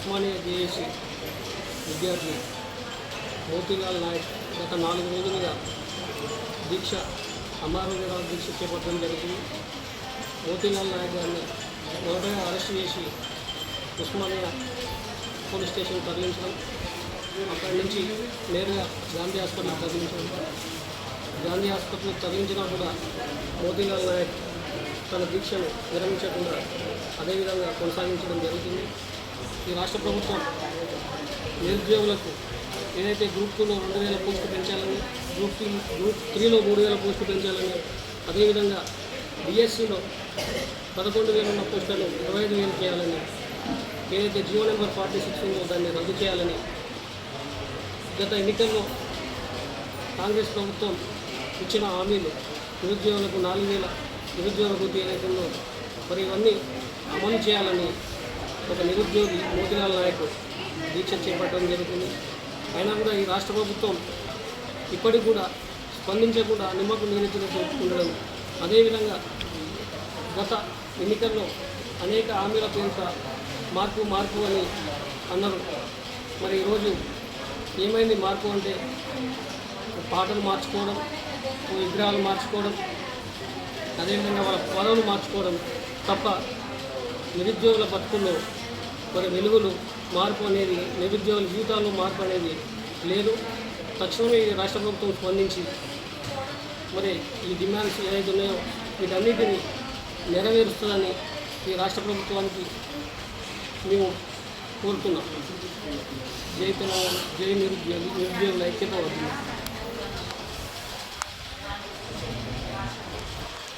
Osmania JAC విద్యార్థి మోతీలాల్ నాయక్ గత నాలుగు రోజులుగా దీక్ష అమర దీక్ష చేపట్టడం జరిగింది. మోతీలాల్ నాయక్ గారిని మొదటగా అరెస్ట్ చేసి ఉస్మానియా పోలీస్ స్టేషన్ తరలించడం అక్కడి నుంచి నేరుగా గాంధీ హాస్పిటల్కి తరలించడం. గాంధీ హాస్పిటల్కి తరలించినా కూడా మోతీలాల్ నాయక్ తన దీక్షను విరమించకుండా అదేవిధంగా కొనసాగించడం జరుగుతుంది. ఈ రాష్ట్ర ప్రభుత్వం నిరుద్యోగులకు ఏదైతే గ్రూప్ టూలో రెండు వేల పోస్టు పెంచాలని గ్రూప్ త్రీ గ్రూప్ త్రీలో మూడు వేల పోస్టు పెంచాలని అదేవిధంగా డిఎస్సిలో పదకొండు వేలు ఉన్న పోస్టులను ఇరవై ఐదు వేలు చేయాలని ఏదైతే జియో నెంబర్ ఫార్టీ సిక్స్ ఉందో దాన్ని రద్దు చేయాలని గత ఎన్నికల్లో కాంగ్రెస్ ప్రభుత్వం ఇచ్చిన హామీలు నిరుద్యోగులకు నాలుగు వేల నిరుద్యోగ వృత్తి ఏదైతే ఉందో మరి ఇవన్నీ అమలు చేయాలని ఒక నిరుద్యోగి మోతిలాల్ నాయక్ దీక్ష చేపట్టడం జరుగుతుంది. అయినా కూడా ఈ రాష్ట్ర ప్రభుత్వం ఇప్పటికి కూడా స్పందించకుండా నిమ్మకు నీరెత్తినట్టు ఉండడం. అదేవిధంగా గత ఎన్నికల్లో అనేక హామీల పేరుత మార్పు మార్పు అని అన్నారు. మరి ఈరోజు ఏమైంది మార్పు అంటే పాటలు మార్చుకోవడం విగ్రహాలు మార్చుకోవడం అదేవిధంగా వాళ్ళ పదవులు మార్చుకోవడం తప్ప నిరుద్యోగుల బతుకుల్లో మరి వెలుగులు మార్పు అనేది నిరుద్యోగుల జీవితాల్లో మార్పు అనేది లేదు. తక్షణమే రాష్ట్ర ప్రభుత్వం స్పందించి మరి ఈ డిమాండ్స్ ఏదైతే ఉన్నాయో వీటన్నిటిని నెరవేరుస్తుందని ఈ రాష్ట్ర ప్రభుత్వానికి మేము కోరుతున్నాం. జై తెలంగాణ జై నిరుద్యోగి నిరుద్యోగుల ఐక్యత వద్దు